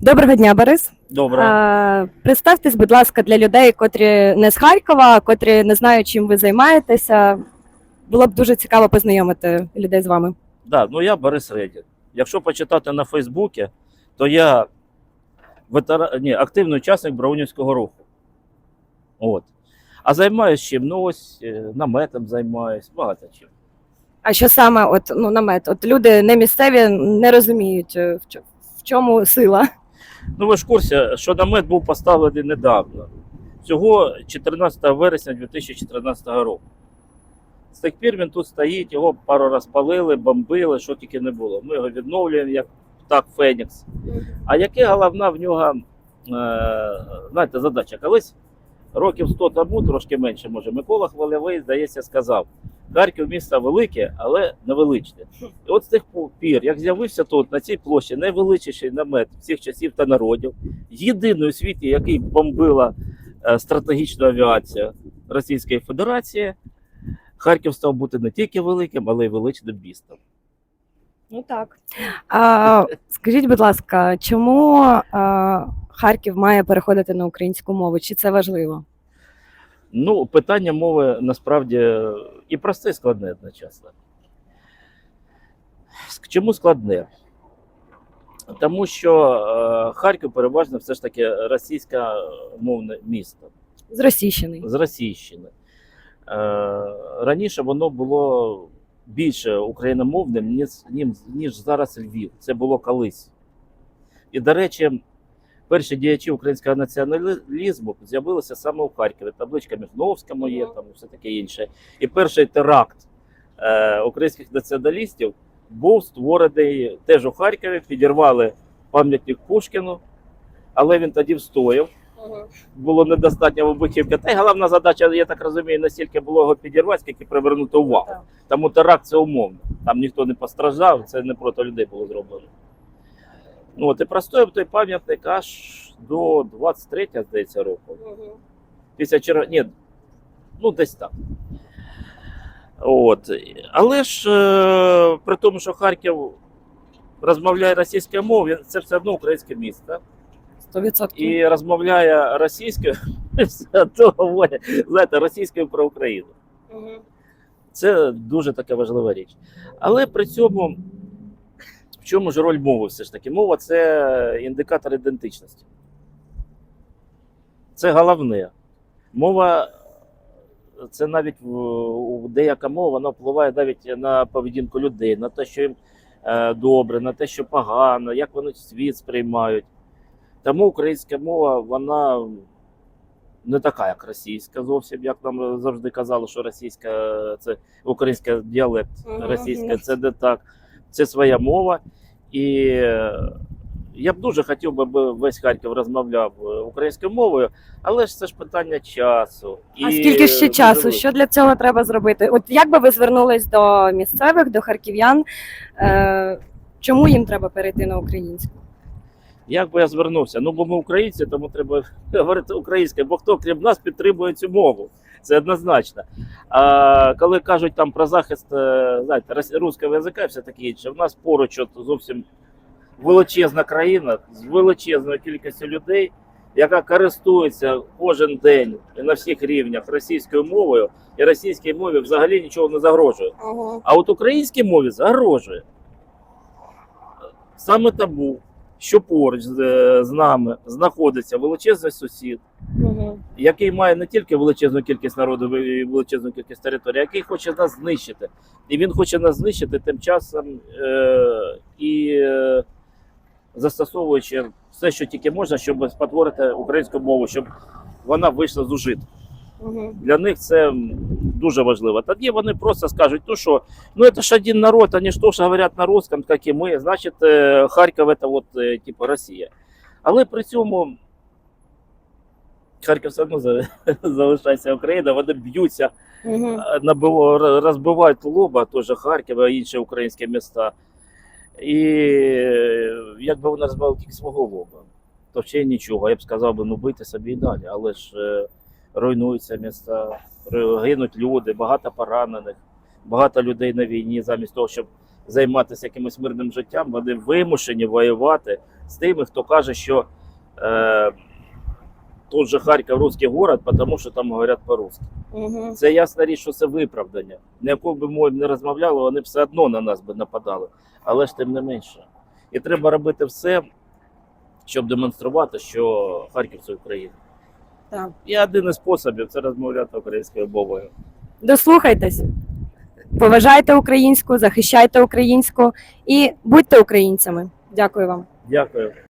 Доброго дня, Борис. Добре. Е, представтесь, будь ласка, для людей, котрі не з Харкова, котрі не знають, чим ви займаєтеся. Було б дуже цікаво познайомити людей з вами. Да, ну я Борис Редін. Якщо почитати на Фейсбуці, то я ветера... Ні, активний учасник Браунівського руху. От. А займаюся чим? Ну ось е, наметом займаюсь, багато чим. А що саме, от ну намет? От люди не місцеві не розуміють, е, в чому сила. Ну ви ж курсі, що намет був поставлений недавно. Всього 14 вересня 2014 року. З тих пір він тут стоїть, його пару раз палили, бомбили, що тільки не було. Ми його відновлюємо як птах Фенікс. А яке головна в нього, е, знаєте, задача? Колись років 100 тому, трошки менше, може, Микола Хвилевий, здається, сказав: Харків місто велике, але невеличне. І от з тих пір, як з'явився тут, на цій площі, найвеличніший намет всіх часів та народів, єдиний у світі, який бомбила е, стратегічну авіацію Російської Федерації, Харків став бути не тільки великим, але й величним містом. Ну так. А, скажіть, будь ласка, чому а, Харків має переходити на українську мову? Чи це важливо? Ну, питання мови насправді і просте, і складне одночасно. Чому складне? Тому що е, Харків переважно все ж таки російськомовне місто З Російщини. з Російщини. Е, раніше воно було більше україномовним, ніж, ніж зараз Львів. Це було колись. І, до речі, перші діячі українського націоналізму з'явилися саме у Харкові. Табличка Міхновському є, там і все таке інше. І перший теракт е, українських націоналістів був створений теж у Харкові. Підірвали пам'ятник Пушкіну, але він тоді встояв було недостатньо вибухівки. Та й головна задача, я так розумію, настільки було його підірвати, скільки привернути увагу. Тому теракт це умовно. Там ніхто не постраждав, це не проти людей було зроблено. Ну, от і простояв той пам'ятник аж до 23 здається, року. Після чер... Ні, ну десь так. От. Але ж е, при тому, що Харків розмовляє російською мовою, це все одно українське місто. 100%. і розмовляє російською, все одно говорять, знаєте, російською про Україну. Це дуже така важлива річ. Але при цьому, чому ж роль мови все ж таки? Мова це індикатор ідентичності. Це головне. Мова, це навіть деяка мова, вона впливає навіть на поведінку людей, на те, що їм е, добре, на те, що погано, як вони світ сприймають. Тому українська мова, вона не така, як російська зовсім, як нам завжди казали, що російська це українська діалект, російська це не так. Це своя мова. І е, я б дуже хотів би, весь Харків розмовляв е, українською мовою, але ж це ж питання часу. А скільки ще часу? Що для цього треба зробити? От як би ви звернулись до місцевих, до харків'ян? Е, чому їм треба перейти на українську? Як би я звернувся? Ну, бо ми українці, тому треба говорити українською, бо хто крім нас підтримує цю мову. Це однозначно. А коли кажуть там про захист е, знаєте, рос- руського язика і все таке інше, в нас поруч от зовсім величезна країна з величезною кількістю людей, яка користується кожен день і на всіх рівнях російською мовою, і російській мові взагалі нічого не загрожує. А от українській мові загрожує. Саме тому, що поруч з, е, з нами знаходиться величезний сусід, який має не тільки величезну кількість народу і величезну кількість території, який хоче нас знищити. І він хоче нас знищити тим часом е- і е- застосовуючи все, що тільки можна, щоб спотворити українську мову, щоб вона вийшла з ужитку. Для них це дуже важливо. Тоді вони просто скажуть, ну що, ну це ж один народ, вони ж теж говорять на русском, як і ми, значить, е, Харків це от, е, типу, Росія. Але при цьому Харків все одно залишається Україна, вони б'ються, набив- розбивають лоба, теж Харків, інші українські міста. І якби вони розбивали тільки свого лоба, то ще нічого. Я б сказав би, ну бийте собі і далі. Але ж е, руйнуються міста, гинуть люди, багато поранених, багато людей на війні, замість того, щоб займатися якимось мирним життям, вони вимушені воювати з тими, хто каже, що е, тут же Харків русський город, тому що там говорять по-русски. Угу. Це ясна річ, що це виправдання. На яку б мові не розмовляли, вони все одно на нас би нападали. Але ж тим не менше. І треба робити все, щоб демонструвати, що Харків це Україна. Так. І один із способів це розмовляти українською мовою. Дослухайтесь, поважайте українську, захищайте українську і будьте українцями. Дякую вам. Дякую.